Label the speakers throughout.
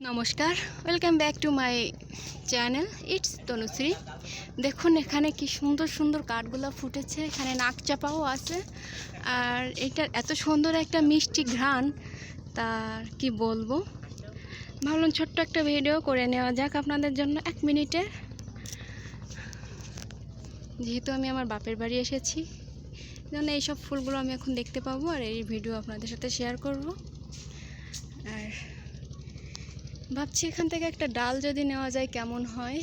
Speaker 1: নমস্কার, welcome back to my channel, it's Tanushree. দেখুন, এখানে কি সুন্দর সুন্দর কাঠগুলো ফুটেছে, এখানে নাক চাপাও আছে, আর এটার এত সুন্দর একটা মিষ্টি ঘ্রাণ, তার কি বলব? ভাবলাম ছোট্ট একটা ভিডিও করে নেওয়া যাক আপনাদের জন্য এক মিনিটে। যেহেতু আমি আমার বাপের বাড়ি এসেছি জন্য এইসব ফুলগুলো আমি এখন দেখতে পাবো, আর এই ভিডিও আপনাদের সাথে শেয়ার করব। আর ভাবছি এখান থেকে একটা ডাল যদি নেওয়া যায় কেমন হয়।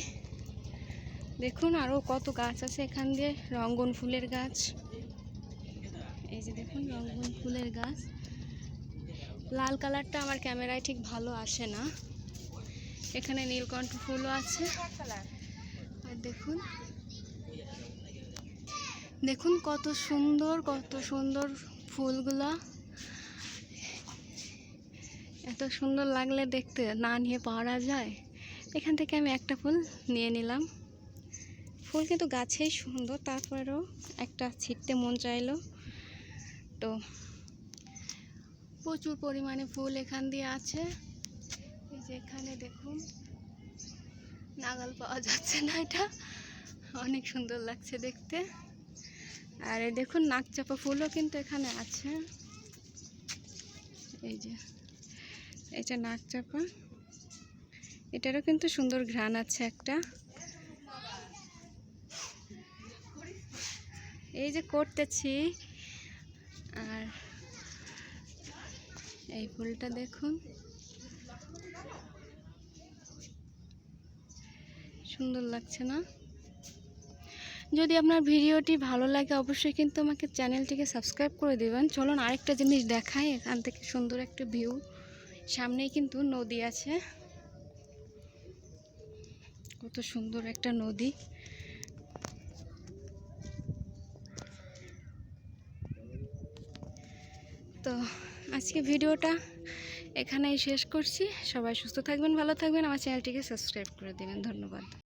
Speaker 1: দেখুন আরও কত গাছ আছে এখান দিয়ে। রঙ্গন ফুলের গাছ। এই যে দেখুন রঙ্গন ফুলের গাছ। লাল কালারটা আমার ক্যামেরায় ঠিক ভালো আসে না। এখানে নীলকণ্ঠ ফুলও আছে। আর দেখুন। দেখুন কত সুন্দর কত সুন্দর ফুলগুলা। এত সুন্দর লাগলে দেখতে না নিয়ে পারা যায়। এখান থেকে আমি একটা ফুল নিয়ে নিলাম। ফুল কিন্তু গাছেই সুন্দর, তারপরেও একটা ছিটতে মন চাইলো। তো প্রচুর পরিমাণে ফুল এখান দিয়ে আছে। এই যে এখানে দেখুন, নাগাল পাওয়া যাচ্ছে না এটা। অনেক সুন্দর লাগছে দেখতে। আর দেখুন নাকচাপা ফুলও কিন্তু এখানে আছে। এই যে এটা নাক চাপা। এটারও কিন্তু সুন্দর ঘ্রাণ আছে একটা। এই যে করতেছি। আর এই ফুলটা দেখুন। সুন্দর লাগছে না? যদি আপনার ভিডিওটি ভালো লাগে, অবশ্যই কিন্তু আমাকে চ্যানেলটিকে সাবস্ক্রাইব করে দেবেন। চলুন আরেকটা জিনিস দেখাই, এখান থেকে সুন্দর একটা ভিউ। সামনেই কিন্তু নদী আছে। কত সুন্দর একটা নদী। তো আজকে ভিডিওটা এখানেই শেষ করছি। সবাই সুস্থ থাকবেন, ভালো থাকবেন। আমার চ্যানেলটিকে সাবস্ক্রাইব করে দেবেন। ধন্যবাদ।